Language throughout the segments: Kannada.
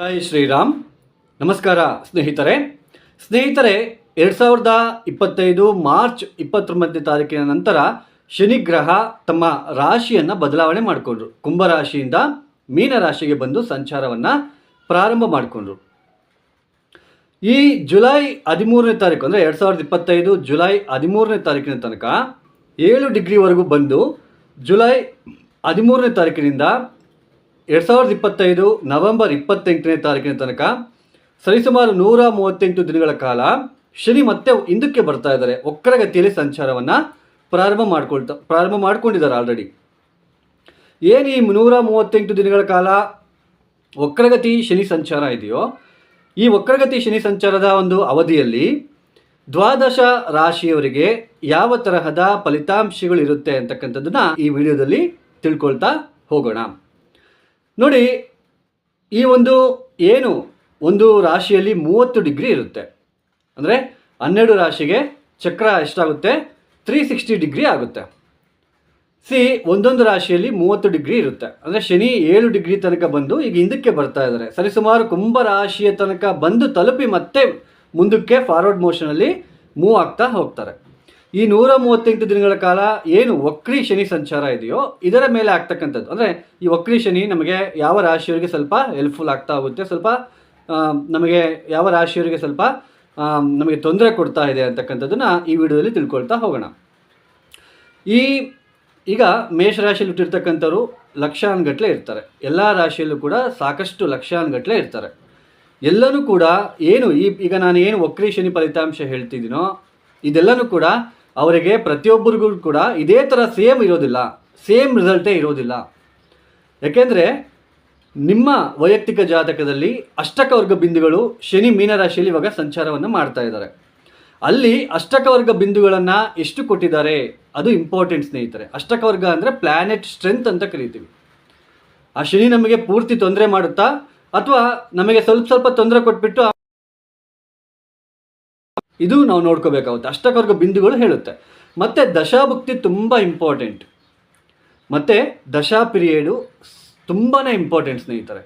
ಜೈ ಶ್ರೀರಾಮ್. ನಮಸ್ಕಾರ ಸ್ನೇಹಿತರೆ. ಸ್ನೇಹಿತರೆ, ಎರಡು ಸಾವಿರದ ಇಪ್ಪತ್ತೈದು ಮಾರ್ಚ್ ಇಪ್ಪತ್ತೊಂಬತ್ತನೇ ತಾರೀಕಿನ ನಂತರ ಶನಿ ಗ್ರಹ ತಮ್ಮ ರಾಶಿಯನ್ನು ಬದಲಾವಣೆ ಮಾಡಿಕೊಂಡ್ರು. ಮೀನ ರಾಶಿಗೆ ಬಂದು ಸಂಚಾರವನ್ನು ಪ್ರಾರಂಭ ಮಾಡಿಕೊಂಡ್ರು. ಈ ಜುಲೈ ಹದಿಮೂರನೇ ತಾರೀಕು ಅಂದರೆ ಎರಡು ಸಾವಿರದ ಇಪ್ಪತ್ತೈದು ಜುಲೈ ಹದಿಮೂರನೇ ತಾರೀಕಿನ ತನಕ ಏಳು ಡಿಗ್ರಿವರೆಗೂ ಬಂದು ಜುಲೈ ಹದಿಮೂರನೇ ತಾರೀಕಿನಿಂದ ಎರಡು ಸಾವಿರದ ಇಪ್ಪತ್ತೈದು ನವೆಂಬರ್ ಇಪ್ಪತ್ತೆಂಟನೇ ತಾರೀಕಿನ ತನಕ ಸರಿಸುಮಾರು ನೂರ ಮೂವತ್ತೆಂಟು ದಿನಗಳ ಕಾಲ ಶನಿ ಮತ್ತೆ ಹಿಂದಕ್ಕೆ ಬರ್ತಾ ಇದ್ದಾರೆ. ಒಕ್ಕರಗತಿಯಲ್ಲಿ ಸಂಚಾರವನ್ನು ಪ್ರಾರಂಭ ಮಾಡ್ಕೊಳ್ತಾ, ಪ್ರಾರಂಭ ಮಾಡ್ಕೊಂಡಿದ್ದಾರೆ ಆಲ್ರೆಡಿ ಏನು ಈ ನೂರ ಮೂವತ್ತೆಂಟು ದಿನಗಳ ಕಾಲ ವಕ್ರಗತಿ ಶನಿ ಸಂಚಾರ ಇದೆಯೋ, ಈ ವಕ್ರಗತಿ ಶನಿ ಸಂಚಾರದ ಒಂದು ಅವಧಿಯಲ್ಲಿ ದ್ವಾದಶ ರಾಶಿಯವರಿಗೆ ಯಾವ ತರಹದ ಫಲಿತಾಂಶಗಳು ಇರುತ್ತೆ ಅಂತಕ್ಕಂಥದ್ದನ್ನ ಈ ವಿಡಿಯೋದಲ್ಲಿ ತಿಳ್ಕೊಳ್ತಾ ಹೋಗೋಣ. ನೋಡಿ, ಈ ಒಂದು ಏನು ಒಂದು ರಾಶಿಯಲ್ಲಿ ಮೂವತ್ತು ಡಿಗ್ರಿ ಇರುತ್ತೆ. ಅಂದರೆ ಹನ್ನೆರಡು ರಾಶಿಗೆ ಚಕ್ರ ಎಷ್ಟಾಗುತ್ತೆ? ತ್ರೀ ಸಿಕ್ಸ್ಟಿ ಡಿಗ್ರಿ ಆಗುತ್ತೆ. ಸಿ, ಒಂದೊಂದು ರಾಶಿಯಲ್ಲಿ ಮೂವತ್ತು ಡಿಗ್ರಿ ಇರುತ್ತೆ. ಅಂದರೆ ಶನಿ ಏಳು ಡಿಗ್ರಿ ತನಕ ಬಂದು ಈಗ ಹಿಂದಕ್ಕೆ ಬರ್ತಾ ಇದ್ದಾರೆ. ಸರಿಸುಮಾರು ಕುಂಭ ರಾಶಿಯ ತನಕ ಬಂದು ತಲುಪಿ ಮತ್ತೆ ಮುಂದಕ್ಕೆ ಫಾರ್ವರ್ಡ್ ಮೋಷನಲ್ಲಿ ಮೂವ್ ಆಗ್ತಾ ಹೋಗ್ತಾರೆ. ಈ ನೂರ ಮೂವತ್ತೆಂಟು ದಿನಗಳ ಕಾಲ ಏನು ವಕ್ರಿ ಶನಿ ಸಂಚಾರ ಇದೆಯೋ ಇದರ ಮೇಲೆ ಆಗ್ತಕ್ಕಂಥದ್ದು. ಅಂದರೆ ಈ ವಕ್ರಿ ಶನಿ ನಮಗೆ ಯಾವ ರಾಶಿಯವರಿಗೆ ಸ್ವಲ್ಪ ಹೆಲ್ಪ್ಫುಲ್ ಆಗ್ತಾ ಹೋಗುತ್ತೆ, ಸ್ವಲ್ಪ ನಮಗೆ ಯಾವ ರಾಶಿಯವರಿಗೆ ಸ್ವಲ್ಪ ನಮಗೆ ತೊಂದರೆ ಕೊಡ್ತಾ ಇದೆ ಅಂತಕ್ಕಂಥದ್ದನ್ನ ಈ ವಿಡಿಯೋದಲ್ಲಿ ತಿಳ್ಕೊಳ್ತಾ ಹೋಗೋಣ. ಈ, ಈಗ ಮೇಷರಾಶಿಯಲ್ಲಿ ಹುಟ್ಟಿರ್ತಕ್ಕಂಥವ್ರು ಲಕ್ಷಾನುಗಟ್ಟಲೆ ಇರ್ತಾರೆ. ಎಲ್ಲ ರಾಶಿಯಲ್ಲೂ ಕೂಡ ಸಾಕಷ್ಟು ಲಕ್ಷಾನುಗಟ್ಟಲೆ ಇರ್ತಾರೆ. ಎಲ್ಲನೂ ಕೂಡ ಏನು ಈ, ಈಗ ನಾನು ಏನು ವಕ್ರಿ ಶನಿ ಫಲಿತಾಂಶ ಹೇಳ್ತಿದ್ದೀನೋ, ಇದೆಲ್ಲನೂ ಕೂಡ ಅವರಿಗೆ ಪ್ರತಿಯೊಬ್ಬರಿಗೂ ಕೂಡ ಇದೇ ಥರ ಸೇಮ್ ಇರೋದಿಲ್ಲ, ಸೇಮ್ ರಿಸಲ್ಟೇ ಇರೋದಿಲ್ಲ. ಯಾಕೆಂದರೆ ನಿಮ್ಮ ವೈಯಕ್ತಿಕ ಜಾತಕದಲ್ಲಿ ಅಷ್ಟಕವರ್ಗ ಬಿಂದುಗಳು ಶನಿ ಮೀನರಾಶಿಯಲ್ಲಿ ಇವಾಗ ಸಂಚಾರವನ್ನು ಮಾಡ್ತಾ ಇದ್ದಾರೆ. ಅಲ್ಲಿ ಅಷ್ಟಕವರ್ಗ ಬಿಂದುಗಳನ್ನು ಎಷ್ಟು ಕೊಟ್ಟಿದ್ದಾರೆ, ಅದು ಇಂಪಾರ್ಟೆಂಟ್ ಸ್ನೇಹಿತರೆ. ಅಷ್ಟಕವರ್ಗ ಅಂದರೆ ಪ್ಲಾನೆಟ್ ಸ್ಟ್ರೆಂತ್ ಅಂತ ಕರಿತೀವಿ. ಆ ಶನಿ ನಮಗೆ ಪೂರ್ತಿ ತೊಂದರೆ ಮಾಡುತ್ತಾ, ಅಥವಾ ನಮಗೆ ಸ್ವಲ್ಪ ಸ್ವಲ್ಪ ತೊಂದರೆ ಕೊಟ್ಬಿಟ್ಟು ಇದು ನಾವು ನೋಡ್ಕೋಬೇಕಾಗುತ್ತೆ. ಅಷ್ಟಕವರ್ಗ ಬಿಂದುಗಳು ಹೇಳುತ್ತೆ. ಮತ್ತೆ ದಶಾಭುಕ್ತಿ ತುಂಬ ಇಂಪಾರ್ಟೆಂಟ್ ಮತ್ತು ದಶಾ ಪಿರಿಯಡು ತುಂಬಾ ಇಂಪಾರ್ಟೆಂಟ್ ಸ್ನೇಹಿತರೆ.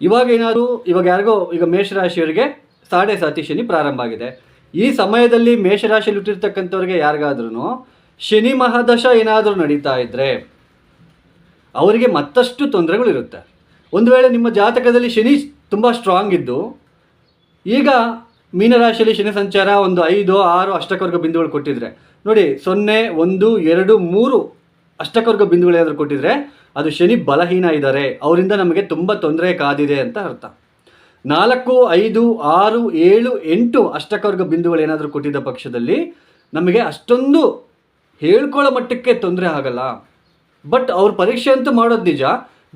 ಇವಾಗ ಏನಾದರೂ, ಇವಾಗ ಯಾರಿಗೋ, ಈಗ ಮೇಷರಾಶಿಯವರಿಗೆ ಸಾಡೆ ಸಾತಿ ಶನಿ ಪ್ರಾರಂಭ ಆಗಿದೆ. ಈ ಸಮಯದಲ್ಲಿ ಮೇಷರಾಶಿಯಲ್ಲಿ ಹುಟ್ಟಿರ್ತಕ್ಕಂಥವ್ರಿಗೆ ಯಾರಿಗಾದ್ರೂ ಶನಿ ಮಹಾದಶ ಏನಾದರೂ ನಡೀತಾ ಇದ್ದರೆ ಅವರಿಗೆ ಮತ್ತಷ್ಟು ತೊಂದರೆಗಳಿರುತ್ತೆ. ಒಂದು ವೇಳೆ ನಿಮ್ಮ ಜಾತಕದಲ್ಲಿ ಶನಿ ತುಂಬ ಸ್ಟ್ರಾಂಗ್ ಇದ್ದು, ಈಗ ಮೀನರಾಶಿಯಲ್ಲಿ ಶನಿ ಸಂಚಾರ ಒಂದು ಐದು, ಆರು ಅಷ್ಟಕವರ್ಗ ಬಿಂದುಗಳು ಕೊಟ್ಟಿದ್ರೆ. ನೋಡಿ, ಸೊನ್ನೆ, ಒಂದು, ಎರಡು, ಮೂರು ಅಷ್ಟಕವರ್ಗ ಬಿಂದುಗಳು ಏನಾದರೂ ಕೊಟ್ಟಿದ್ರೆ ಅದು ಶನಿ ಬಲಹೀನ ಇದ್ದಾರೆ ಅವರಿಂದ ನಮಗೆ ತುಂಬ ತೊಂದರೆ ಕಾದಿದೆ ಅಂತ ಅರ್ಥ. ನಾಲ್ಕು, ಐದು, ಆರು, ಏಳು, ಎಂಟು ಅಷ್ಟಕವರ್ಗ ಬಿಂದುಗಳು ಏನಾದರೂ ಕೊಟ್ಟಿದ್ದ ಪಕ್ಷದಲ್ಲಿ ನಮಗೆ ಅಷ್ಟೊಂದು ಹೇಳ್ಕೊಳ್ಳೋ ಮಟ್ಟಕ್ಕೆ ತೊಂದರೆ ಆಗಲ್ಲ. ಬಟ್ ಅವ್ರ ಪರೀಕ್ಷೆ ಅಂತೂ ಮಾಡೋದು ನಿಜ.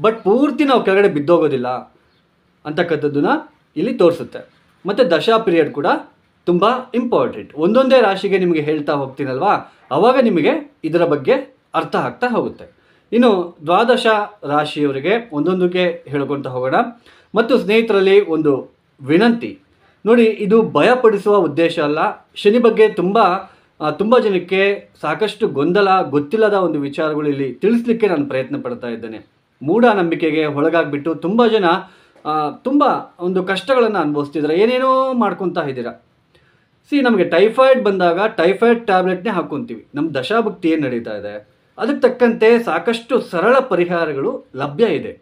ಬಟ್ ಪೂರ್ತಿ ನಾವು ಕೆಳಗಡೆ ಬಿದ್ದೋಗೋದಿಲ್ಲ. ಅಂತಕ್ಕಂಥದ್ದನ್ನ ಇಲ್ಲಿ ತೋರಿಸುತ್ತೆ. ಮತ್ತು ದಶಾ ಪಿರಿಯಡ್ ಕೂಡ ತುಂಬ ಇಂಪಾರ್ಟೆಂಟ್ ಒಂದೊಂದೇ ರಾಶಿಗೆ ನಿಮಗೆ ಹೇಳ್ತಾ ಹೋಗ್ತೀನಲ್ವಾ? ಆವಾಗ ನಿಮಗೆ ಇದರ ಬಗ್ಗೆ ಅರ್ಥ ಆಗ್ತಾ ಹೋಗುತ್ತೆ. ಇನ್ನು ದ್ವಾದಶ ರಾಶಿಯವರಿಗೆ ಒಂದೊಂದಕ್ಕೆ ಹೇಳ್ಕೊತ ಹೋಗೋಣ. ಮತ್ತು ಸ್ನೇಹಿತರಲ್ಲಿ ಒಂದು ವಿನಂತಿ. ನೋಡಿ, ಇದು ಭಯಪಡಿಸುವ ಉದ್ದೇಶ ಅಲ್ಲ. ಶನಿ ಬಗ್ಗೆ ತುಂಬ ತುಂಬ ಜನಕ್ಕೆ ಸಾಕಷ್ಟು ಗೊಂದಲ, ಗೊತ್ತಿಲ್ಲದ ಒಂದು ವಿಚಾರಗಳು ಇಲ್ಲಿ ತಿಳಿಸ್ಲಿಕ್ಕೆ ನಾನು ಪ್ರಯತ್ನ ಪಡ್ತಾ ಇದ್ದೇನೆ. ಮೂಢನಂಬಿಕೆಗೆ ಒಳಗಾಗ್ಬಿಟ್ಟು ತುಂಬ ಜನ ತುಂಬ ಒಂದು ಕಷ್ಟಗಳನ್ನು ಅನುಭವಿಸ್ತಿದ್ದೀರ? ಏನೇನೋ ಮಾಡ್ಕೊತಾ ಇದ್ದೀರಾ? ಸಿ, ನಮಗೆ ಟೈಫಾಯ್ಡ್ ಬಂದಾಗ ಟೈಫಾಯ್ಡ್ ಟ್ಯಾಬ್ಲೆಟ್ನೇ ಹಾಕ್ಕೊತೀವಿ ನಮ್ಮ ದಶಾಭಕ್ತಿ ಏನು ನಡೀತಾ ಇದೆ? ಅದಕ್ಕೆ ತಕ್ಕಂತೆ ಸಾಕಷ್ಟು ಸರಳ ಪರಿಹಾರಗಳು ಲಭ್ಯ ಇದೆ.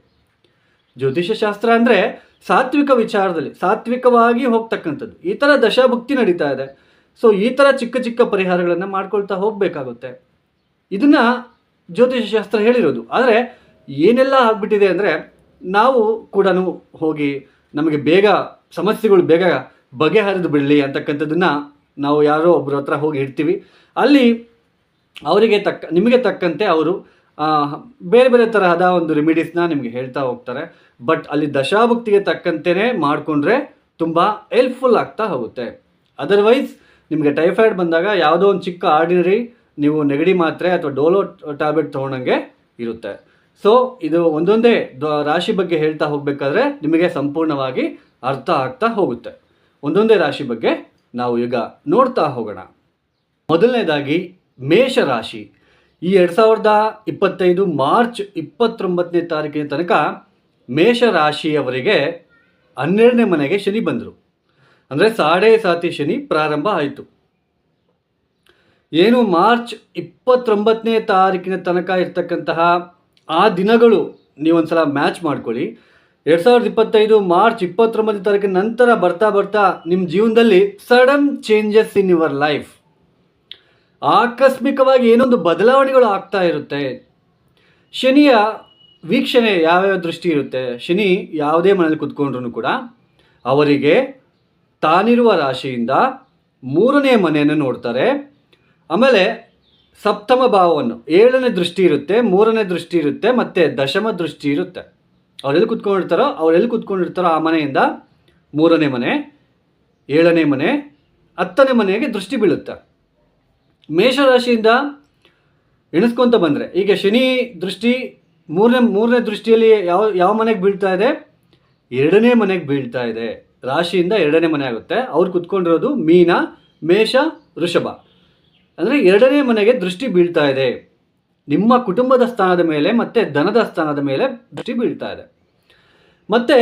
ಜ್ಯೋತಿಷ್ಯ ಶಾಸ್ತ್ರ ಅಂದರೆ ಸಾತ್ವಿಕ ವಿಚಾರದಲ್ಲಿ, ಸಾತ್ವಿಕವಾಗಿ ಹೋಗ್ತಕ್ಕಂಥದ್ದು. ಈ ಥರ ದಶಾಭಕ್ತಿ ನಡೀತಾ ಇದೆ. ಸೊ, ಈ ಥರ ಚಿಕ್ಕ ಚಿಕ್ಕ ಪರಿಹಾರಗಳನ್ನು ಮಾಡ್ಕೊಳ್ತಾ ಹೋಗಬೇಕಾಗುತ್ತೆ. ಇದನ್ನು ಜ್ಯೋತಿಷ್ಯ ಶಾಸ್ತ್ರ ಹೇಳಿರೋದು. ಆದರೆ ಏನೆಲ್ಲ ಆಗ್ಬಿಟ್ಟಿದೆ ಅಂದರೆ ನಾವು ಕೂಡ ಹೋಗಿ ನಮಗೆ ಬೇಗ ಸಮಸ್ಯೆಗಳು ಬೇಗ ಬಗೆಹರಿದು ಬಿಡಲಿ ಅಂತಕ್ಕಂಥದ್ದನ್ನು ನಾವು ಯಾರೋ ಒಬ್ಬರ ಹತ್ರ ಹೋಗಿ ಇಡ್ತೀವಿ ಅಲ್ಲಿ ಅವರಿಗೆ ತಕ್ಕ, ನಿಮಗೆ ತಕ್ಕಂತೆ ಅವರು ಬೇರೆ ಬೇರೆ ತರಹದ ಒಂದು ರೆಮಿಡೀಸ್ನ ನಿಮಗೆ ಹೇಳ್ತಾ ಹೋಗ್ತಾರೆ. ಬಟ್ ಅಲ್ಲಿ ದಶಾಭುಕ್ತಿಗೆ ತಕ್ಕಂತೆಯೇ ಮಾಡಿಕೊಂಡ್ರೆ ತುಂಬ ಹೆಲ್ಪ್ಫುಲ್ ಆಗ್ತಾ ಹೋಗುತ್ತೆ. ಅದರ್ವೈಸ್ ನಿಮಗೆ ಟೈಫಾಯ್ಡ್ ಬಂದಾಗ ಯಾವುದೋ ಒಂದು ಚಿಕ್ಕ ಆರ್ಡಿನರಿ ನೀವು ನೆಗಡಿ ಮಾತ್ರೆ ಅಥವಾ ಡೋಲೋ ಟ್ಯಾಬ್ಲೆಟ್ ತೊಗೊಂಡಂಗೆ ಇರುತ್ತೆ. ಸೊ ಇದು ಒಂದೊಂದೇ ರಾಶಿ ಬಗ್ಗೆ ಹೇಳ್ತಾ ಹೋಗಬೇಕಾದ್ರೆ ನಿಮಗೆ ಸಂಪೂರ್ಣವಾಗಿ ಅರ್ಥ ಆಗ್ತಾ ಹೋಗುತ್ತೆ. ಒಂದೊಂದೇ ರಾಶಿ ಬಗ್ಗೆ ನಾವು ಈಗ ನೋಡ್ತಾ ಹೋಗೋಣ. ಮೊದಲನೇದಾಗಿ ಮೇಷ ರಾಶಿ. ಈ ಎರಡು ಸಾವಿರದ ಇಪ್ಪತ್ತೈದು ಮಾರ್ಚ್ ಇಪ್ಪತ್ತೊಂಬತ್ತನೇ ತಾರೀಕಿನ ತನಕ ಮೇಷ ರಾಶಿಯವರಿಗೆ ಹನ್ನೆರಡನೇ ಮನೆಗೆ ಶನಿ ಬಂದರು. ಅಂದರೆ ಸಾಡೆ ಸಾತಿ ಶನಿ ಪ್ರಾರಂಭ ಆಯಿತು. ಏನು ಮಾರ್ಚ್ ಇಪ್ಪತ್ತೊಂಬತ್ತನೇ ತಾರೀಕಿನ ತನಕ ಇರ್ತಕ್ಕಂತಹ ಆ ದಿನಗಳು ನೀವೊಂದ್ಸಲ ಮ್ಯಾಚ್ ಮಾಡ್ಕೊಳ್ಳಿ. ಎರಡು ಸಾವಿರದ ಇಪ್ಪತ್ತೈದು ಮಾರ್ಚ್ ಇಪ್ಪತ್ತೊಂಬತ್ತು ತಾರೀಕಿನ ನಂತರ ಬರ್ತಾ ಬರ್ತಾ ನಿಮ್ಮ ಜೀವನದಲ್ಲಿ sudden changes in your life ಆಕಸ್ಮಿಕವಾಗಿ ಏನೊಂದು ಬದಲಾವಣೆಗಳು ಆಗ್ತಾ ಇರುತ್ತೆ. ಶನಿಯ ವೀಕ್ಷಣೆ ಯಾವ್ಯಾವ ದೃಷ್ಟಿ ಇರುತ್ತೆ? ಶನಿ ಯಾವುದೇ ಮನೇಲಿ ಕುತ್ಕೊಂಡ್ರೂ ಕೂಡ ಅವರಿಗೆ ತಾನಿರುವ ರಾಶಿಯಿಂದ ಮೂರನೇ ಮನೆಯನ್ನು ನೋಡ್ತಾರೆ. ಆಮೇಲೆ ಸಪ್ತಮ ಭಾವವನ್ನು. ಏಳನೇ ದೃಷ್ಟಿ ಇರುತ್ತೆ, ಮೂರನೇ ದೃಷ್ಟಿ ಇರುತ್ತೆ, ಮತ್ತು ದಶಮ ದೃಷ್ಟಿ ಇರುತ್ತೆ. ಅವರೆಲ್ಲಿ ಕುತ್ಕೊಂಡಿರ್ತಾರೋ ಅವರೆಲ್ಲಿ ಕುತ್ಕೊಂಡಿರ್ತಾರೋ ಆ ಮನೆಯಿಂದ ಮೂರನೇ ಮನೆ, ಏಳನೇ ಮನೆ, ಹತ್ತನೇ ಮನೆಗೆ ದೃಷ್ಟಿ ಬೀಳುತ್ತೆ. ಮೇಷರಾಶಿಯಿಂದ ಎಣಿಸ್ಕೊಂತ ಬಂದರೆ, ಈಗ ಶನಿ ದೃಷ್ಟಿ ಮೂರನೇ ಮೂರನೇ ದೃಷ್ಟಿಯಲ್ಲಿ ಯಾವ ಯಾವ ಮನೆಗೆ ಬೀಳ್ತಾ ಇದೆ? ಎರಡನೇ ಮನೆಗೆ ಬೀಳ್ತಾ ಇದೆ. ರಾಶಿಯಿಂದ ಎರಡನೇ ಮನೆ ಆಗುತ್ತೆ. ಅವ್ರು ಕುತ್ಕೊಂಡಿರೋದು ಮೀನ, ಮೇಷ, ವೃಷಭ. ಅಂದರೆ ಎರಡನೇ ಮನೆಗೆ ದೃಷ್ಟಿ ಬೀಳ್ತಾ ಇದೆ. ನಿಮ್ಮ ಕುಟುಂಬದ ಸ್ಥಾನದ ಮೇಲೆ ಮತ್ತು ಧನದ ಸ್ಥಾನದ ಮೇಲೆ ದೃಷ್ಟಿ ಬೀಳ್ತಾ ಇದೆ. ಮತ್ತು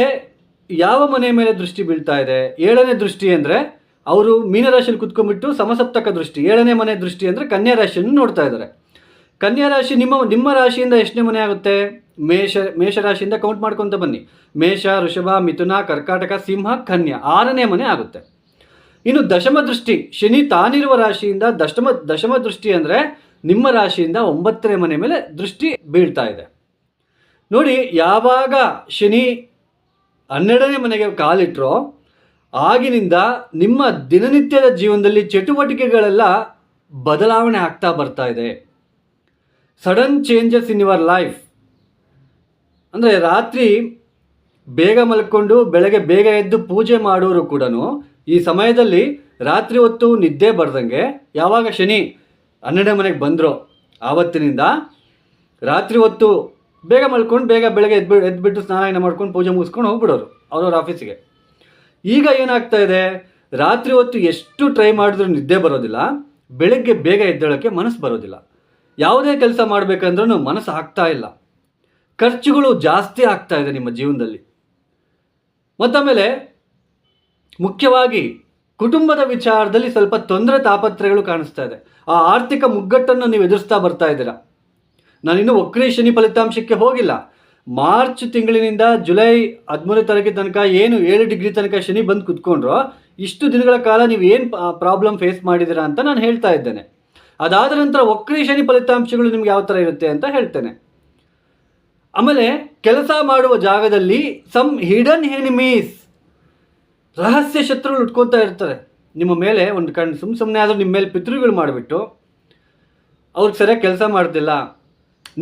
ಯಾವ ಮನೆ ಮೇಲೆ ದೃಷ್ಟಿ ಬೀಳ್ತಾ ಇದೆ? ಏಳನೇ ದೃಷ್ಟಿ ಅಂದರೆ ಅವರು ಮೀನರಾಶಿಯಲ್ಲಿ ಕುತ್ಕೊಂಡ್ಬಿಟ್ಟು ಸಮಸಪ್ತಕ ದೃಷ್ಟಿ. ಏಳನೇ ಮನೆ ದೃಷ್ಟಿ ಅಂದರೆ ಕನ್ಯಾ ರಾಶಿಯನ್ನು ನೋಡ್ತಾ ಇದ್ದಾರೆ. ಕನ್ಯಾ ರಾಶಿ ನಿಮ್ಮ ನಿಮ್ಮ ರಾಶಿಯಿಂದ ಎಷ್ಟನೇ ಮನೆ ಆಗುತ್ತೆ? ಮೇಷ ಮೇಷ ರಾಶಿಯಿಂದ ಕೌಂಟ್ ಮಾಡ್ಕೊತ ಬನ್ನಿ. ಮೇಷ, ಋಷಭ, ಮಿಥುನ, ಕರ್ಕಾಟಕ, ಸಿಂಹ, ಕನ್ಯಾ ಆರನೇ ಮನೆ ಆಗುತ್ತೆ. ಇನ್ನು ದಶಮ ದೃಷ್ಟಿ, ಶನಿ ತಾನಿರುವ ರಾಶಿಯಿಂದ ದಶಮ ದಶಮ ದೃಷ್ಟಿ ಅಂದರೆ ನಿಮ್ಮ ರಾಶಿಯಿಂದ ಒಂಬತ್ತನೇ ಮನೆ ಮೇಲೆ ದೃಷ್ಟಿ ಬೀಳ್ತಾ ಇದೆ. ನೋಡಿ, ಯಾವಾಗ ಶನಿ ಹನ್ನೆರಡನೇ ಮನೆಗೆ ಕಾಲಿಟ್ರೋ, ಆಗಿನಿಂದ ನಿಮ್ಮ ದಿನನಿತ್ಯದ ಜೀವನದಲ್ಲಿ ಚಟುವಟಿಕೆಗಳೆಲ್ಲ ಬದಲಾವಣೆ ಆಗ್ತಾ ಬರ್ತಾ ಇದೆ. Sudden changes in your life. ಅಂದರೆ ರಾತ್ರಿ ಬೇಗ ಮಲ್ಕೊಂಡು, ಬೆಳಗ್ಗೆ ಬೇಗ ಎದ್ದು ಪೂಜೆ ಮಾಡೋರು ಕೂಡ ಈ ಸಮಯದಲ್ಲಿ ರಾತ್ರಿ ಹೊತ್ತು ನಿದ್ದೆ ಬರ್ದಂಗೆ ಯಾವಾಗ ಶನಿ ಹನ್ನೆರಡನೇ ಮನೆಗೆ ಬಂದರು ಆವತ್ತಿನಿಂದ ರಾತ್ರಿ ಹೊತ್ತು ಬೇಗ ಮಲ್ಕೊಂಡು ಬೇಗ ಬೆಳಗ್ಗೆ ಎದ್ಬಿ ಎದ್ಬಿಟ್ಟು ಸ್ನಾನ ಮಾಡ್ಕೊಂಡು ಪೂಜೆ ಮುಗಿಸ್ಕೊಂಡು ಹೋಗ್ಬಿಡೋರು ಅವ್ರವ್ರ ಆಫೀಸಿಗೆ. ಈಗ ಏನಾಗ್ತಾ ಇದೆ? ರಾತ್ರಿ ಹೊತ್ತು ಎಷ್ಟು ಟ್ರೈ ಮಾಡಿದ್ರೂ ನಿದ್ದೆ ಬರೋದಿಲ್ಲ. ಬೆಳಗ್ಗೆ ಬೇಗ ಎದ್ದೇಳೋಕ್ಕೆ ಮನಸ್ಸು ಬರೋದಿಲ್ಲ. ಯಾವುದೇ ಕೆಲಸ ಮಾಡಬೇಕಂದ್ರೂ ಮನಸ್ಸು ಆಗ್ತಾ ಇಲ್ಲ. ಖರ್ಚುಗಳು ಜಾಸ್ತಿ ಆಗ್ತಾ ಇದೆ ನಿಮ್ಮ ಜೀವನದಲ್ಲಿ. ಮತ್ತಾಮೇಲೆ ಮುಖ್ಯವಾಗಿ ಕುಟುಂಬದ ವಿಚಾರದಲ್ಲಿ ಸ್ವಲ್ಪ ತೊಂದರೆ ತಾಪತ್ರಗಳು ಕಾಣಿಸ್ತಾ ಇದೆ. ಆ ಆರ್ಥಿಕ ಮುಗ್ಗಟ್ಟನ್ನು ನೀವು ಎದುರಿಸ್ತಾ ಬರ್ತಾ ಇದ್ದೀರಾ? ನಾನಿನ್ನೂ ವಕ್ರಿ ಶನಿ ಫಲಿತಾಂಶಕ್ಕೆ ಹೋಗಿಲ್ಲ. ಮಾರ್ಚ್ ತಿಂಗಳಿನಿಂದ ಜುಲೈ ಹದಿಮೂರನೇ ತಾರೀಕಿನ ತನಕ ಏನು ಏಳು ಡಿಗ್ರಿ ತನಕ ಶನಿ ಬಂದು ಕುತ್ಕೊಂಡ್ರೋ, ಇಷ್ಟು ದಿನಗಳ ಕಾಲ ನೀವು ಏನು ಪ್ರಾಬ್ಲಮ್ ಫೇಸ್ ಮಾಡಿದ್ದೀರಾ ಅಂತ ನಾನು ಹೇಳ್ತಾ ಇದ್ದೇನೆ. ಅದಾದ ನಂತರ ವಕ್ರಿ ಶನಿ ಫಲಿತಾಂಶಗಳು ನಿಮ್ಗೆ ಯಾವ ಥರ ಇರುತ್ತೆ ಅಂತ ಹೇಳ್ತೇನೆ. ಆಮೇಲೆ ಕೆಲಸ ಮಾಡುವ ಜಾಗದಲ್ಲಿ ಸಮ್ ಹಿಡನ್ ಎನಿಮೀಸ್ ರಹಸ್ಯ ಶತ್ರುಗಳು ಉಟ್ಕೊತಾ ಇರ್ತಾರೆ ನಿಮ್ಮ ಮೇಲೆ ಒಂದು ಕಣ್ಣು ಸುಮ್ಮ ಸುಮ್ಮನೆ ಆದರೂ ನಿಮ್ಮ ಮೇಲೆ ಪಿತೃಗಳು ಮಾಡಿಬಿಟ್ಟು ಅವ್ರಿಗೆ ಸರಿಯಾಗಿ ಕೆಲಸ ಮಾಡ್ತಿಲ್ಲ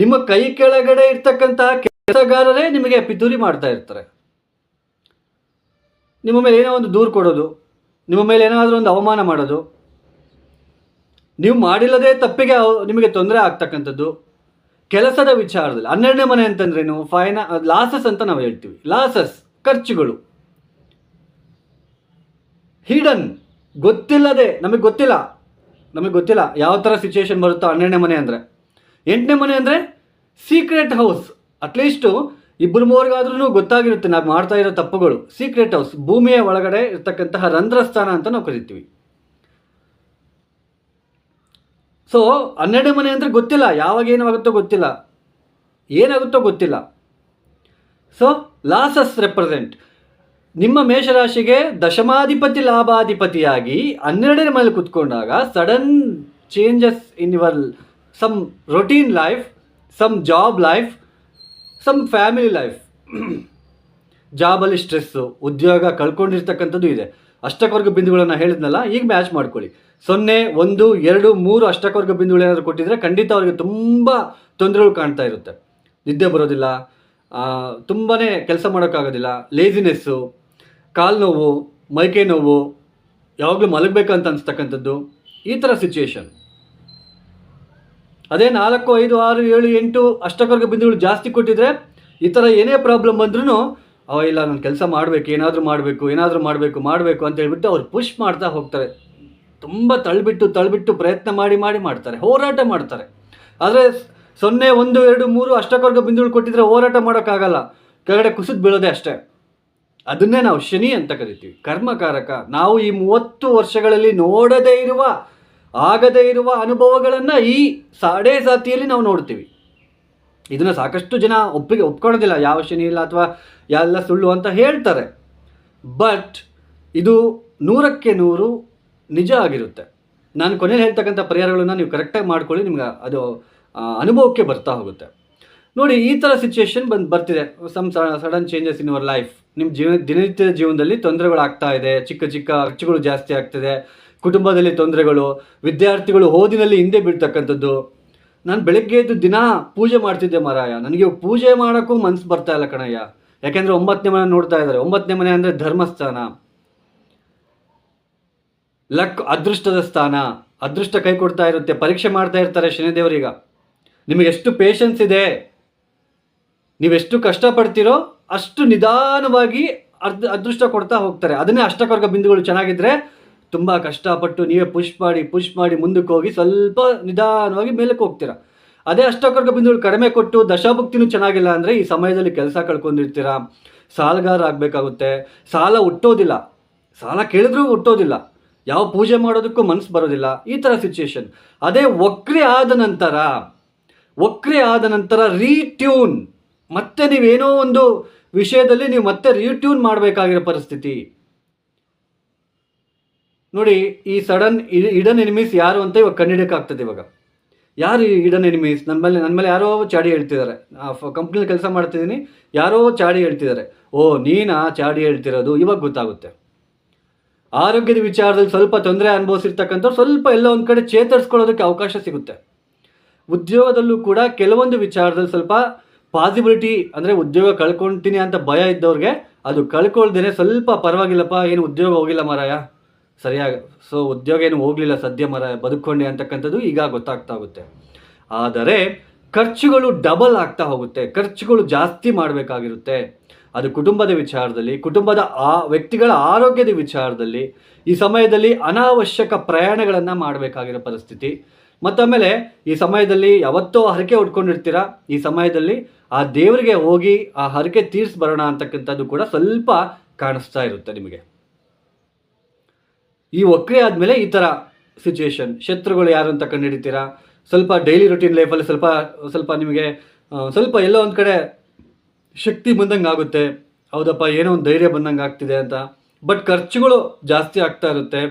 ನಿಮ್ಮ ಕೈ ಕೆಳಗಡೆ ಇರ್ತಕ್ಕಂತಹ ಕೆಲಸಗಾರರೇ ನಿಮಗೆ ಪಿತೂರಿ ಮಾಡ್ತಾ ಇರ್ತಾರೆ. ನಿಮ್ಮ ಮೇಲೆ ಏನೋ ಒಂದು ದೂರು ಕೊಡೋದು, ನಿಮ್ಮ ಮೇಲೆ ಏನಾದರೂ ಒಂದು ಅವಮಾನ ಮಾಡೋದು, ನೀವು ಮಾಡಿಲ್ಲದೆ ತಪ್ಪಿಗೆ ನಿಮಗೆ ತೊಂದರೆ ಆಗ್ತಕ್ಕಂಥದ್ದು. ಕೆಲಸದ ವಿಚಾರದಲ್ಲಿ, ಹನ್ನೆರಡನೇ ಮನೆ ಅಂತಂದ್ರೇನು ಫೈನ ಲಾಸಸ್ ಅಂತ ನಾವು ಹೇಳ್ತೀವಿ. ಲಾಸಸ್, ಖರ್ಚುಗಳು. ಹಿಡನ್ ಗೊತ್ತಿಲ್ಲದೆ, ನಮಗೆ ಗೊತ್ತಿಲ್ಲ. ನಮಗೆ ಗೊತ್ತಿಲ್ಲ ಯಾವ ಥರ ಸಿಚುವೇಶನ್ ಬರುತ್ತೋ ಹನ್ನೆರಡನೇ ಮನೆ ಅಂದರೆ. ಎಂಟನೇ ಮನೆ ಅಂದರೆ ಸೀಕ್ರೆಟ್ ಹೌಸ್ ಅಟ್ಲೀಸ್ಟು ಇಬ್ಬರು ಮೂವರಿಗಾದ್ರೂ ಗೊತ್ತಾಗಿರುತ್ತೆ, ನಾವು ಮಾಡ್ತಾ ಇರೋ ತಪ್ಪುಗಳು. ಸೀಕ್ರೆಟ್ ಹೌಸ್ ಭೂಮಿಯ ಒಳಗಡೆ ಇರ್ತಕ್ಕಂತಹ ರಂಧ್ರಸ್ಥಾನ ಅಂತ ನಾವು ಕರಿತೀವಿ. ಸೊ ಹನ್ನೆರಡನೇ ಮನೆ ಅಂದರೆ ಗೊತ್ತಿಲ್ಲ, ಯಾವಾಗ ಏನಾಗುತ್ತೋ ಗೊತ್ತಿಲ್ಲ. ಏನಾಗುತ್ತೋ ಗೊತ್ತಿಲ್ಲ. ಸೊ ಲಾಸಸ್ ರೆಪ್ರೆಸೆಂಟ್ ನಿಮ್ಮ ಮೇಷರಾಶಿಗೆ ದಶಮಾಧಿಪತಿ ಲಾಭಾಧಿಪತಿಯಾಗಿ ಹನ್ನೆರಡನೇ ಮನೇಲಿ ಕುತ್ಕೊಂಡಾಗ sudden changes in your some routine life some job life some family life ಜಾಬಲ್ಲಿ stress ಉದ್ಯೋಗ ಕಳ್ಕೊಂಡಿರ್ತಕ್ಕಂಥದ್ದು ಇದೆ. ಅಷ್ಟಕವರ್ಗ ಬಿಂದುಗಳನ್ನು ಹೇಳಿದ್ನಲ್ಲ, ಈಗ ಮ್ಯಾಚ್ ಮಾಡ್ಕೊಳ್ಳಿ. ಸೊನ್ನೆ, ಒಂದು, ಎರಡು, ಮೂರು ಅಷ್ಟಕವರ್ಗ ಬಿಂದುಗಳು ಏನಾದರೂ ಕೊಟ್ಟಿದ್ರೆ ಖಂಡಿತ ಅವರಿಗೆ ತುಂಬ ತೊಂದರೆಗಳು ಕಾಣ್ತಾ ಇರುತ್ತೆ. ನಿದ್ದೆ ಬರೋದಿಲ್ಲ ತುಂಬಾ ಕೆಲಸ ಮಾಡೋಕ್ಕಾಗೋದಿಲ್ಲ ಲೇಜಿನೆಸ್ಸು ಕಾಲು ನೋವು ಮೈಕೆ ನೋವು ಯಾವಾಗಲೂ ಮಲಗಬೇಕಂತ ಅನಿಸ್ತಕ್ಕಂಥದ್ದು, ಈ ಥರ ಸಿಚುಯೇಷನ್ ಅದೇ ನಾಲ್ಕು, ಐದು, ಆರು, ಏಳು, ಎಂಟು ಅಷ್ಟಕವರ್ಗ ಬಿಂದುಗಳು ಜಾಸ್ತಿ ಕೊಟ್ಟಿದ್ರೆ ಈ ಥರ ಏನೇ ಪ್ರಾಬ್ಲಮ್ ಬಂದ್ರೂ ಅವ ಇಲ್ಲ, ನಾನು ಕೆಲಸ ಮಾಡಬೇಕು, ಏನಾದರೂ ಮಾಡಬೇಕು ಏನಾದರೂ ಮಾಡಬೇಕು ಮಾಡಬೇಕು ಅಂತ ಹೇಳ್ಬಿಟ್ಟು ಅವ್ರು ಪುಷ್ ಮಾಡ್ತಾ ಹೋಗ್ತಾರೆ. ತುಂಬ ತಳ್ಬಿಟ್ಟು ತಳ್ಬಿಟ್ಟು ಪ್ರಯತ್ನ ಮಾಡಿ ಮಾಡಿ ಮಾಡ್ತಾರೆ, ಹೋರಾಟ ಮಾಡ್ತಾರೆ. ಆದರೆ ಸೊನ್ನೆ, ಒಂದು, ಎರಡು, ಮೂರು ಅಷ್ಟಕವರ್ಗ ಬಿಂದುಗಳು ಕೊಟ್ಟಿದ್ರೆ ಹೋರಾಟ ಮಾಡೋಕ್ಕಾಗಲ್ಲ. ಕೆಳಗಡೆ ಕುಸಿದು ಬೀಳೋದೆ ಅಷ್ಟೇ. ಅದನ್ನೇ ನಾವು ಶನಿ ಅಂತ ಕರಿತೀವಿ. ಕರ್ಮಕಾರಕ. ನಾವು ಈ ಮೂವತ್ತು ವರ್ಷಗಳಲ್ಲಿ ನೋಡದೇ ಇರುವ, ಆಗದೇ ಇರುವ ಅನುಭವಗಳನ್ನು ಈ ಸಾಡೆ ಸಾತಿಯಲ್ಲಿ ನಾವು ನೋಡ್ತೀವಿ. ಇದನ್ನು ಸಾಕಷ್ಟು ಜನ ಒಪ್ಪಿಗೆ ಒಪ್ಕೊಳ್ಳೋದಿಲ್ಲ ಯಾವ ಶನಿ ಇಲ್ಲ ಅಥವಾ ಎಲ್ಲ ಸುಳ್ಳು ಅಂತ ಹೇಳ್ತಾರೆ. ಬಟ್ ಇದು ನೂರಕ್ಕೆ ನೂರು ನಿಜ ಆಗಿರುತ್ತೆ. ನಾನು ಕೊನೆಯಲ್ಲಿ ಹೇಳ್ತಕ್ಕಂಥ ಪರಿಹಾರಗಳನ್ನು ನೀವು ಕರೆಕ್ಟಾಗಿ ಮಾಡ್ಕೊಳ್ಳಿ. ನಿಮ್ಗೆ ಅದು ಅನುಭವಕ್ಕೆ ಬರ್ತಾ ಹೋಗುತ್ತೆ. ನೋಡಿ, ಈ ಥರ ಸಿಚುಯೇಷನ್ ಬಂದು, ಬರ್ತಿದೆ. Some sudden changes in your life ನಿಮ್ಮ ಜೀವನ, ದಿನನಿತ್ಯದ ಜೀವನದಲ್ಲಿ ತೊಂದರೆಗಳು ಆಗ್ತಾ ಇದೆ. ಚಿಕ್ಕ ಚಿಕ್ಕ ಖರ್ಚುಗಳು ಜಾಸ್ತಿ ಆಗ್ತಿದೆ. ಕುಟುಂಬದಲ್ಲಿ ತೊಂದರೆಗಳು, ವಿದ್ಯಾರ್ಥಿಗಳು ಓದಿನಲ್ಲಿ ಹಿಂದೆ ಬೀಳ್ತಕ್ಕಂಥದ್ದು. ನಾನು ಬೆಳಗ್ಗೆ ಎದ್ದು ದಿನ ಪೂಜೆ ಮಾಡ್ತಿದ್ದೆ ಮಾರಾಯ. ನನಗೆ ಪೂಜೆ ಮಾಡೋಕ್ಕೂ ಮನಸ್ಸು ಬರ್ತಾ ಇಲ್ಲ ಕಣಯ್ಯ. ಯಾಕೆಂದರೆ ಒಂಬತ್ತನೇ ಮನೆ ನೋಡ್ತಾ ಇದ್ದಾರೆ. ಒಂಬತ್ತನೇ ಮನೆ ಅಂದರೆ ಧರ್ಮಸ್ಥಾನ. ಲಕ್ ಅದೃಷ್ಟದ ಸ್ಥಾನ. ಅದೃಷ್ಟ ಕೈ ಕೊಡ್ತಾ ಇರುತ್ತೆ. ಪರೀಕ್ಷೆ ಮಾಡ್ತಾ ಇರ್ತಾರೆ ಶನಿದೇವರೀಗ. ನಿಮಗೆ ಎಷ್ಟು ಪೇಷನ್ಸ್ ಇದೆ? ನೀವೆಷ್ಟು ಕಷ್ಟಪಡ್ತೀರೋ ಅಷ್ಟು ನಿಧಾನವಾಗಿ ಅರ್ಧ ಅದೃಷ್ಟ ಕೊಡ್ತಾ ಹೋಗ್ತಾರೆ. ಅದನ್ನೇ ಅಷ್ಟಕರ್ಗ ಬಿಂದುಗಳು ಚೆನ್ನಾಗಿದ್ರೆ ತುಂಬ ಕಷ್ಟಪಟ್ಟು ನೀವೇ ಪುಷ್ ಮಾಡಿ ಪುಷ್ ಮಾಡಿ ಮುಂದಕ್ಕೆ ಹೋಗಿ ಸ್ವಲ್ಪ ನಿಧಾನವಾಗಿ ಮೇಲಕ್ಕೆ ಹೋಗ್ತೀರಾ. ಅದೇ ಅಷ್ಟಕರ್ಗ ಬಿಂದುಗಳು ಕಡಿಮೆ ಕೊಟ್ಟು ದಶಾಭಕ್ತಿನೂ ಚೆನ್ನಾಗಿಲ್ಲ ಅಂದರೆ ಈ ಸಮಯದಲ್ಲಿ ಕೆಲಸ ಕಳ್ಕೊಂಡಿರ್ತೀರಾ. ಸಾಲಗಾರ ಆಗಬೇಕಾಗುತ್ತೆ. ಸಾಲ ಹುಟ್ಟೋದಿಲ್ಲ. ಸಾಲ ಕೇಳಿದ್ರೂ ಹುಟ್ಟೋದಿಲ್ಲ. ಯಾವ ಪೂಜೆ ಮಾಡೋದಕ್ಕೂ ಮನಸ್ಸು ಬರೋದಿಲ್ಲ. ಈ ಥರ ಸಿಚುಯೇಷನ್ ಅದೇ ವಕ್ರಿ ಆದ ನಂತರ, ವಕ್ರಿ ಆದ ನಂತರ ರೀಟ್ಯೂನ್ ಮತ್ತೆ ನೀವೇನೋ ಒಂದು ವಿಷಯದಲ್ಲಿ ನೀವು ಮತ್ತೆ ರೀಟ್ಯೂನ್ ಮಾಡಬೇಕಾಗಿರೋ ಪರಿಸ್ಥಿತಿ. ನೋಡಿ, ಈ ಸಡನ್ ಇಡನ್ ಎನಿಮೀಸ್ ಯಾರು ಅಂತ ಇವಾಗ ಕಂಡಿಡಿಯೋಕ್ಕಾಗ್ತದೆ ಇವಾಗ. ಯಾರು ಈ ಇಡನ್ ಎನಿಮೀಸ್ ನನ್ನ ಮೇಲೆ ನನ್ನ ಮೇಲೆ ಯಾರೋ ಚಾಡಿ ಹೇಳ್ತಿದ್ದಾರೆ. ಕಂಪ್ನಿಲಿ ಕೆಲಸ ಮಾಡ್ತಿದ್ದೀನಿ, ಯಾರೋ ಚಾಡಿ ಹೇಳ್ತಿದ್ದಾರೆ. ಓ, ನೀನಾ ಚಾಡಿ ಹೇಳ್ತಿರೋದು ಇವಾಗ ಗೊತ್ತಾಗುತ್ತೆ. ಆರೋಗ್ಯದ ವಿಚಾರದಲ್ಲಿ ಸ್ವಲ್ಪ ತೊಂದರೆ ಅನುಭವಿಸಿರ್ತಕ್ಕಂಥವ್ರು ಸ್ವಲ್ಪ ಎಲ್ಲ ಒಂದು ಕಡೆ ಚೇತರಿಸ್ಕೊಳ್ಳೋದಕ್ಕೆ ಅವಕಾಶ ಸಿಗುತ್ತೆ. ಉದ್ಯೋಗದಲ್ಲೂ ಕೂಡ ಕೆಲವೊಂದು ವಿಚಾರದಲ್ಲಿ ಸ್ವಲ್ಪ ಪಾಸಿಬಿಲಿಟಿ ಅಂದರೆ ಉದ್ಯೋಗ ಕಳ್ಕೊಳ್ತೀನಿ ಅಂತ ಭಯ ಇದ್ದವ್ರಿಗೆ ಅದು ಕಳ್ಕೊಳ್ದೇ ಸ್ವಲ್ಪ ಪರವಾಗಿಲ್ಲಪ್ಪ, ಏನು ಉದ್ಯೋಗ ಹೋಗಿಲ್ಲ ಮಾರಾಯ. ಸರಿಯಾಗಿ ಸೊ ಉದ್ಯೋಗ ಏನು ಹೋಗಲಿಲ್ಲ ಸದ್ಯ ಮಾರಾಯ ಬದುಕೊಂಡೆ ಅಂತಕ್ಕಂಥದ್ದು ಈಗ ಗೊತ್ತಾಗ್ತಾ ಹೋಗುತ್ತೆ. ಆದರೆ ಖರ್ಚುಗಳು ಡಬಲ್ ಆಗ್ತಾ ಹೋಗುತ್ತೆ, ಖರ್ಚುಗಳು ಜಾಸ್ತಿ ಮಾಡಬೇಕಾಗಿರುತ್ತೆ. ಅದು ಕುಟುಂಬದ ವಿಚಾರದಲ್ಲಿ, ಕುಟುಂಬದ ಆ ವ್ಯಕ್ತಿಗಳ ಆರೋಗ್ಯದ ವಿಚಾರದಲ್ಲಿ ಈ ಸಮಯದಲ್ಲಿ ಅನಾವಶ್ಯಕ ಪ್ರಯಾಣಗಳನ್ನು ಮಾಡಬೇಕಾಗಿರೋ ಪರಿಸ್ಥಿತಿ. ಮತ್ತಾಮೇಲೆ ಈ ಸಮಯದಲ್ಲಿ ಯಾವತ್ತೋ ಹರಕೆ ಉಟ್ಕೊಂಡಿರ್ತೀರ ಈ ಸಮಯದಲ್ಲಿ ಆ ದೇವರಿಗೆ ಹೋಗಿ ಆ ಹರಕೆ ತೀರ್ಸಿ ಬರೋಣ ಅಂತಕ್ಕಂಥದ್ದು ಕೂಡ ಸ್ವಲ್ಪ ಕಾಣಿಸ್ತಾ ಇರುತ್ತೆ ನಿಮಗೆ. ಈ ಒಕ್ಕರೆ ಆದಮೇಲೆ ಈ ಥರ ಸಿಚುಯೇಷನ್ ಶತ್ರುಗಳು ಯಾರು ಅಂತ ಕಂಡುಹಿಡಿತೀರಾ? ಸ್ವಲ್ಪ ಡೈಲಿ ರೊಟೀನ್ ಲೈಫಲ್ಲಿ ಸ್ವಲ್ಪ ಸ್ವಲ್ಪ ನಿಮಗೆ ಸ್ವಲ್ಪ ಎಲ್ಲೋ ಒಂದು ಕಡೆ ಶಕ್ತಿ ಬಂದಂಗೆ ಆಗುತ್ತೆ. ಹೌದಪ್ಪ, ಏನೋ ಒಂದು ಧೈರ್ಯ ಬಂದಂಗೆ ಆಗ್ತಿದೆ ಅಂತ. ಬಟ್ ಖರ್ಚುಗಳು ಜಾಸ್ತಿ ಆಗ್ತಾ ಇರುತ್ತೆ.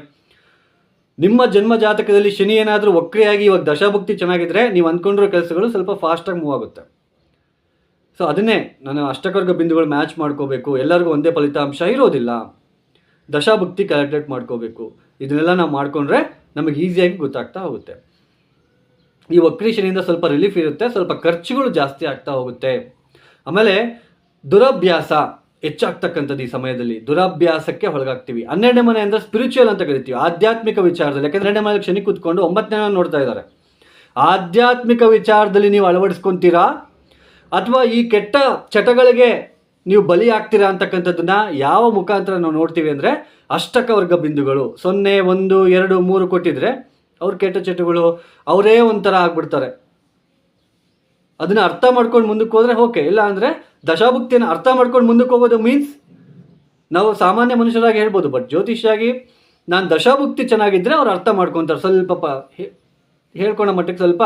ನಿಮ್ಮ ಜನ್ಮ ಜಾತಕದಲ್ಲಿ ಶನಿ ಏನಾದರೂ ವಕ್ರಿಯಾಗಿ ಇವಾಗ ದಶಾಭುಕ್ತಿ ಚೆನ್ನಾಗಿದ್ರೆ ನೀವು ಅಂದ್ಕೊಂಡಿರೋ ಕೆಲಸಗಳು ಸ್ವಲ್ಪ ಫಾಸ್ಟಾಗಿ ಮೂವ್ ಆಗುತ್ತೆ. ಸೊ ಅದನ್ನೇ ನಾನು ಅಷ್ಟಕರ್ಗ ಬಿಂದುಗಳು ಮ್ಯಾಚ್ ಮಾಡ್ಕೋಬೇಕು. ಎಲ್ಲರಿಗೂ ಒಂದೇ ಫಲಿತಾಂಶ ಇರೋದಿಲ್ಲ. ದಶಾಭುಕ್ತಿ ಕ್ಯಾಲ್ಕುಲೇಟ್ ಮಾಡ್ಕೋಬೇಕು. ಇದನ್ನೆಲ್ಲ ನಾವು ಮಾಡ್ಕೊಂಡ್ರೆ ನಮಗೆ ಈಸಿಯಾಗಿ ಗೊತ್ತಾಗ್ತಾ ಹೋಗುತ್ತೆ. ಈ ವಕ್ರೀಶನಿಂದ ಸ್ವಲ್ಪ ರಿಲೀಫ್ ಇರುತ್ತೆ, ಸ್ವಲ್ಪ ಖರ್ಚುಗಳು ಜಾಸ್ತಿ ಆಗ್ತಾ ಹೋಗುತ್ತೆ. ಆಮೇಲೆ ದುರಭ್ಯಾಸ ಹೆಚ್ಚಾಗ್ತಕ್ಕಂಥದ್ದು ಈ ಸಮಯದಲ್ಲಿ. ದುರಭ್ಯಾಸಕ್ಕೆ ಒಳಗಾಗ್ತೀವಿ. ಹನ್ನೆರಡನೇ ಮನೆ ಅಂದರೆ ಸ್ಪಿರಿಚುವಲ್ ಅಂತ ಕರಿತೀವಿ. ಆಧ್ಯಾತ್ಮಿಕ ವಿಚಾರದಲ್ಲಿ. ಯಾಕಂದ್ರೆ ಎರಡನೇ ಮನೆ ಶನಿ ಕೂತ್ಕೊಂಡು ಒಂಬತ್ತನೇ ನೋಡ್ತಾ ಇದ್ದಾರೆ. ಆಧ್ಯಾತ್ಮಿಕ ವಿಚಾರದಲ್ಲಿ ನೀವು ಅಳವಡಿಸ್ಕೊಂತೀರಾ? ಅಥವಾ ಈ ಕೆಟ್ಟ ಚಟಗಳಿಗೆ ನೀವು ಬಲಿ ಆಗ್ತೀರಾ ಅಂತಕ್ಕಂಥದ್ದನ್ನ ಯಾವ ಮುಖಾಂತರ ನಾವು ನೋಡ್ತೀವಿ ಅಂದರೆ ಅಷ್ಟಕ ವರ್ಗ ಬಿಂದುಗಳು. ಸೊನ್ನೆ, ಒಂದು, ಎರಡು, ಮೂರು ಕೊಟ್ಟಿದ್ರೆ ಅವ್ರ ಕೆಟ್ಟ ಚಟಗಳು ಅವರೇ ಒಂಥರ ಆಗ್ಬಿಡ್ತಾರೆ. ಅದನ್ನ ಅರ್ಥ ಮಾಡ್ಕೊಂಡು ಮುಂದಕ್ಕೆ ಹೋದ್ರೆ ಓಕೆ ಇಲ್ಲ ಅಂದರೆ ದಶಾಭುಕ್ತಿಯನ್ನು ಅರ್ಥ ಮಾಡ್ಕೊಂಡು ಮುಂದಕ್ಕೆ ಹೋಗೋದು ಮೀನ್ಸ್ ನಾವು ಸಾಮಾನ್ಯ ಮನುಷ್ಯರಾಗಿ ಹೇಳ್ಬೋದು ಬಟ್ ಜ್ಯೋತಿಷಿಯಾಗಿ ನಾನು ದಶಾಭುಕ್ತಿ ಚೆನ್ನಾಗಿದ್ದರೆ ಅವ್ರು ಅರ್ಥ ಮಾಡ್ಕೊತಾರೆ. ಸ್ವಲ್ಪ ಪ ಹೇಳ್ಕೊಳ್ಳೋ ಮಟ್ಟಕ್ಕೆ ಸ್ವಲ್ಪ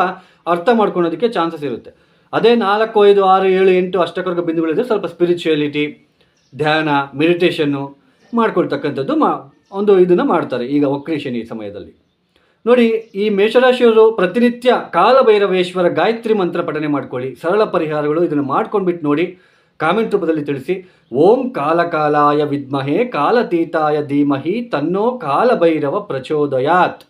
ಅರ್ಥ ಮಾಡ್ಕೊಳೋದಕ್ಕೆ ಚಾನ್ಸಸ್ ಇರುತ್ತೆ. ಅದೇ ನಾಲ್ಕು, ಐದು, ಆರು, ಏಳು, ಎಂಟು ಅಷ್ಟಕ್ಕರ್ಗ ಬಿಂದುಗಳಿದ್ರೆ ಸ್ವಲ್ಪ ಸ್ಪಿರಿಚುಯಾಲಿಟಿ ಧ್ಯಾನ ಮೆಡಿಟೇಷನ್ನು ಮಾಡ್ಕೊಳ್ತಕ್ಕಂಥದ್ದು ಮಾ, ಒಂದು ಇದನ್ನು ಮಾಡ್ತಾರೆ ಈಗ ವಕ್ರಿ ಶನಿ ಸಮಯದಲ್ಲಿ. ನೋಡಿ, ಈ ಮೇಷರಾಶಿಯವರು ಪ್ರತಿನಿತ್ಯ ಕಾಲಭೈರವೇಶ್ವರ ಗಾಯತ್ರಿ ಮಂತ್ರ ಪಠನೆ ಮಾಡ್ಕೊಳ್ಳಿ. ಸರಳ ಪರಿಹಾರಗಳು ಇದನ್ನು ಮಾಡ್ಕೊಂಡ್ಬಿಟ್ಟು ನೋಡಿ ಕಾಮೆಂಟ್ ರೂಪದಲ್ಲಿ ತಿಳಿಸಿ. ಓಂ ಕಾಲಕಾಲಾಯ ವಿದ್ಮಹೆ ಕಾಲತೀತಾಯ ಧೀಮಹಿ ತನ್ನೋ ಕಾಲಭೈರವ ಪ್ರಚೋದಯಾತ್.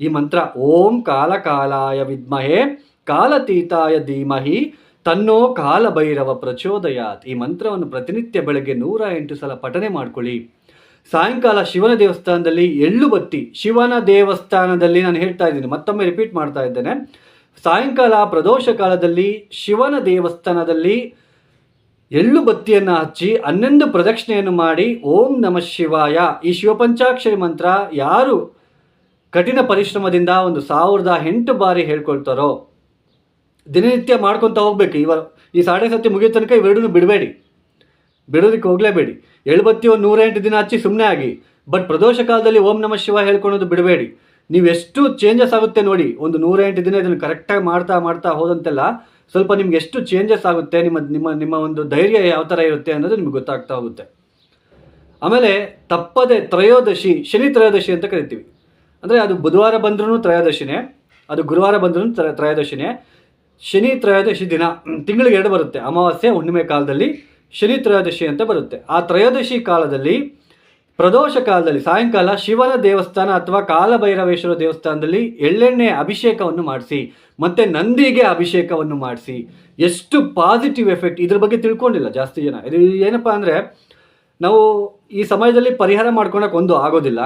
ಈ ಮಂತ್ರ ಓಂ ಕಾಲಕಾಲಾಯ ವಿದ್ಮಹೆ ಕಾಲತೀತಾಯ ಧೀಮಹಿ ತನ್ನೋ ಕಾಲಭೈರವ ಪ್ರಚೋದಯಾತ್. ಈ ಮಂತ್ರವನ್ನು ಪ್ರತಿನಿತ್ಯ ಬೆಳಗ್ಗೆ ನೂರ ಎಂಟು ಸಲ ಪಠನೆ ಮಾಡ್ಕೊಳ್ಳಿ. ಸಾಯಂಕಾಲ ಶಿವನ ದೇವಸ್ಥಾನದಲ್ಲಿ ಎಳ್ಳು ಬತ್ತಿ, ಶಿವನ ದೇವಸ್ಥಾನದಲ್ಲಿ ನಾನು ಹೇಳ್ತಾ ಇದ್ದೀನಿ, ಮತ್ತೊಮ್ಮೆ ರಿಪೀಟ್ ಮಾಡ್ತಾ ಇದ್ದೇನೆ. ಸಾಯಂಕಾಲ ಪ್ರದೋಷ ಕಾಲದಲ್ಲಿ ಶಿವನ ದೇವಸ್ಥಾನದಲ್ಲಿ ಎಳ್ಳು ಬತ್ತಿಯನ್ನು ಹಚ್ಚಿ, ಹನ್ನೊಂದು ಪ್ರದಕ್ಷಿಣೆಯನ್ನು ಮಾಡಿ, ಓಂ ನಮ ಶಿವಾಯ. ಈ ಶಿವಪಂಚಾಕ್ಷರಿ ಮಂತ್ರ ಯಾರು ಕಠಿಣ ಪರಿಶ್ರಮದಿಂದ ಒಂದು ಸಾವಿರದ ಎಂಟು ಬಾರಿ ಹೇಳ್ಕೊಳ್ತಾರೋ ದಿನನಿತ್ಯ ಮಾಡ್ಕೊತ ಹೋಗ್ಬೇಕು. ಇವ ಈ ಸಾಡೆ ಸತಿ ಮುಗಿಯೋ ತನಕ ಇವೆರಡೂ ಬಿಡಬೇಡಿ. ಬಿಡೋದಕ್ಕೆ ಹೋಗಲೇಬೇಡಿ. ಎಳ್ಬತ್ತಿ ಒಂದು ನೂರೆಂಟು ದಿನ ಹಚ್ಚಿ ಸುಮ್ಮನೆ ಆಗಿ. ಬಟ್ ಪ್ರದೋಷ ಕಾಲದಲ್ಲಿ ಓಂ ನಮ ಶಿವ ಹೇಳ್ಕೊಳೋದು ಬಿಡಬೇಡಿ. ನೀವು ಎಷ್ಟು ಚೇಂಜಸ್ ಆಗುತ್ತೆ ನೋಡಿ, ಒಂದು ನೂರೆಂಟು ದಿನ ಇದನ್ನು ಕರೆಕ್ಟಾಗಿ ಮಾಡ್ತಾ ಮಾಡ್ತಾ ಹೋದಂತೆಲ್ಲ ಸ್ವಲ್ಪ ನಿಮ್ಗೆ ಎಷ್ಟು ಚೇಂಜಸ್ ಆಗುತ್ತೆ, ನಿಮ್ಮ ನಿಮ್ಮ ನಿಮ್ಮ ಒಂದು ಧೈರ್ಯ ಯಾವ ಥರ ಇರುತ್ತೆ ಅನ್ನೋದು ನಿಮ್ಗೆ ಗೊತ್ತಾಗ್ತಾ ಹೋಗುತ್ತೆ. ಆಮೇಲೆ ತಪ್ಪದೆ ತ್ರಯೋದಶಿ, ಶನಿ ತ್ರಯೋದಶಿ ಅಂತ ಕರಿತೀವಿ. ಅಂದರೆ ಅದು ಬುಧವಾರ ಬಂದ್ರೂ ತ್ರಯೋದಶಿನೇ, ಅದು ಗುರುವಾರ ಬಂದ್ರೂ ತ್ರ, ತ್ರಯೋದಶಿನೇ ಶನಿ ತ್ರಯೋದಶಿ ದಿನ ತಿಂಗಳಿಗೆ ಎರಡು ಬರುತ್ತೆ. ಅಮಾವಾಸ್ಯೆ, ಹುಣ್ಣಿಮೆ ಕಾಲದಲ್ಲಿ ಶನಿ ತ್ರಯೋದಶಿ ಅಂತ ಬರುತ್ತೆ. ಆ ತ್ರಯೋದಶಿ ಕಾಲದಲ್ಲಿ, ಪ್ರದೋಷ ಕಾಲದಲ್ಲಿ, ಸಾಯಂಕಾಲ ಶಿವನ ದೇವಸ್ಥಾನ ಅಥವಾ ಕಾಲಭೈರವೇಶ್ವರ ದೇವಸ್ಥಾನದಲ್ಲಿ ಎಳ್ಳೆಣ್ಣೆ ಅಭಿಷೇಕವನ್ನು ಮಾಡಿಸಿ, ಮತ್ತು ನಂದಿಗೆ ಅಭಿಷೇಕವನ್ನು ಮಾಡಿಸಿ, ಎಷ್ಟು ಪಾಸಿಟಿವ್ ಎಫೆಕ್ಟ್ ಇದ್ರ ಬಗ್ಗೆ ತಿಳ್ಕೊಂಡಿಲ್ಲ ಜಾಸ್ತಿ ಜನ. ಇದು ಏನಪ್ಪ ಅಂದರೆ, ನಾವು ಈ ಸಮಯದಲ್ಲಿ ಪರಿಹಾರ ಮಾಡ್ಕೊಳಕ್ಕೆ ಒಂದು ಆಗೋದಿಲ್ಲ.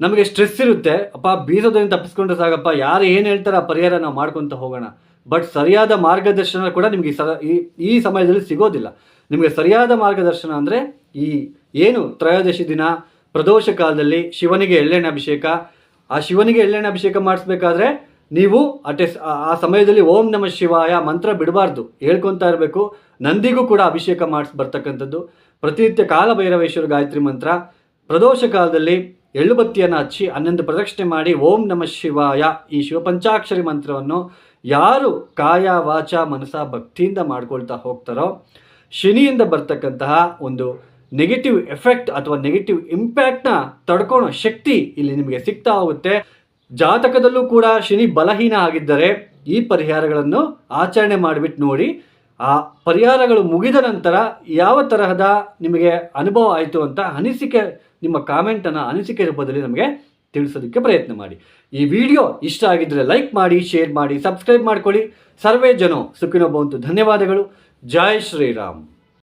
ನಮಗೆ ಸ್ಟ್ರೆಸ್ ಇರುತ್ತೆ. ಅಪ್ಪ ಬೀಸೋದ್ರಿಂದ ತಪ್ಪಿಸ್ಕೊಂಡ್ರೆ ಸಾಕಪ್ಪ, ಯಾರು ಏನು ಹೇಳ್ತಾರೆ ಆ ಪರಿಹಾರ ನಾವು ಮಾಡ್ಕೊತ ಹೋಗೋಣ. ಬಟ್ ಸರಿಯಾದ ಮಾರ್ಗದರ್ಶನ ಕೂಡ ನಿಮಗೆ ಈ ಈ ಸಮಯದಲ್ಲಿ ಸಿಗೋದಿಲ್ಲ. ನಿಮಗೆ ಸರಿಯಾದ ಮಾರ್ಗದರ್ಶನ ಅಂದರೆ ಈ ಏನು ತ್ರಯೋದಶಿ ದಿನ, ಪ್ರದೋಷ ಕಾಲದಲ್ಲಿ ಶಿವನಿಗೆ ಎಳ್ಳೆಣ್ಣೆ ಅಭಿಷೇಕ. ಆ ಶಿವನಿಗೆ ಎಳ್ಳೆಣ್ಣೆ ಅಭಿಷೇಕ ಮಾಡಿಸ್ಬೇಕಾದ್ರೆ ನೀವು ಅಟೆ ಆ ಸಮಯದಲ್ಲಿ ಓಂ ನಮ ಶಿವಾಯ ಮಂತ್ರ ಬಿಡಬಾರ್ದು. ಹೇಳ್ಕೊತಾ ಇರಬೇಕು. ನಂದಿಗೂ ಕೂಡ ಅಭಿಷೇಕ ಮಾಡಿಸ್ ಬರ್ತಕ್ಕಂಥದ್ದು. ಪ್ರತಿನಿತ್ಯ ಕಾಲಭೈರವೇಶ್ವರ ಗಾಯತ್ರಿ ಮಂತ್ರ. ಪ್ರದೋಷ ಕಾಲದಲ್ಲಿ ಎಳ್ಳುಬತ್ತಿಯನ್ನು ಹಚ್ಚಿ ಹನ್ನೊಂದು ಪ್ರದಕ್ಷಿಣೆ ಮಾಡಿ ಓಂ ನಮ ಶಿವಾಯ ಈ ಶಿವಪಂಚಾಕ್ಷರಿ ಮಂತ್ರವನ್ನು ಯಾರು ಕಾಯ ವಾಚ ಮನಸ ಭಕ್ತಿಯಿಂದ ಮಾಡ್ಕೊಳ್ತಾ ಹೋಗ್ತಾರೋ, ಶನಿಯಿಂದ ಬರ್ತಕ್ಕಂತಹ ಒಂದು ನೆಗೆಟಿವ್ ಎಫೆಕ್ಟ್ ಅಥವಾ ನೆಗೆಟಿವ್ ಇಂಪ್ಯಾಕ್ಟ್ನ ತಡ್ಕೊಳ್ಳೋ ಶಕ್ತಿ ಇಲ್ಲಿ ನಿಮಗೆ ಸಿಗ್ತಾ ಹೋಗುತ್ತೆ. ಜಾತಕದಲ್ಲೂ ಕೂಡ ಶನಿ ಬಲಹೀನ ಆಗಿದ್ದರೆ ಈ ಪರಿಹಾರಗಳನ್ನು ಆಚರಣೆ ಮಾಡಿಬಿಟ್ಟು ನೋಡಿ, ಆ ಪರಿಹಾರಗಳು ಮುಗಿದ ನಂತರ ಯಾವ ತರಹದ ನಿಮಗೆ ಅನುಭವ ಆಯಿತು ಅಂತ ಅನಿಸಿಕೆ, ನಿಮ್ಮ ಕಾಮೆಂಟನ್ನು ಅನಿಸಿಕೆ ರೂಪದಲ್ಲಿ ನಮಗೆ ತಿಳಿಸೋದಕ್ಕೆ ಪ್ರಯತ್ನ ಮಾಡಿ. ಈ ವಿಡಿಯೋ ಇಷ್ಟ ಆಗಿದ್ದರೆ ಲೈಕ್ ಮಾಡಿ, ಶೇರ್ ಮಾಡಿ, ಸಬ್ಸ್ಕ್ರೈಬ್ ಮಾಡ್ಕೊಳ್ಳಿ. ಸರ್ವೇ ಜನೋ ಸುಖಿನೊಬ್ಬಂತು ಬಂತು ಧನ್ಯವಾದಗಳು. ಜೈ ಶ್ರೀರಾಮ್.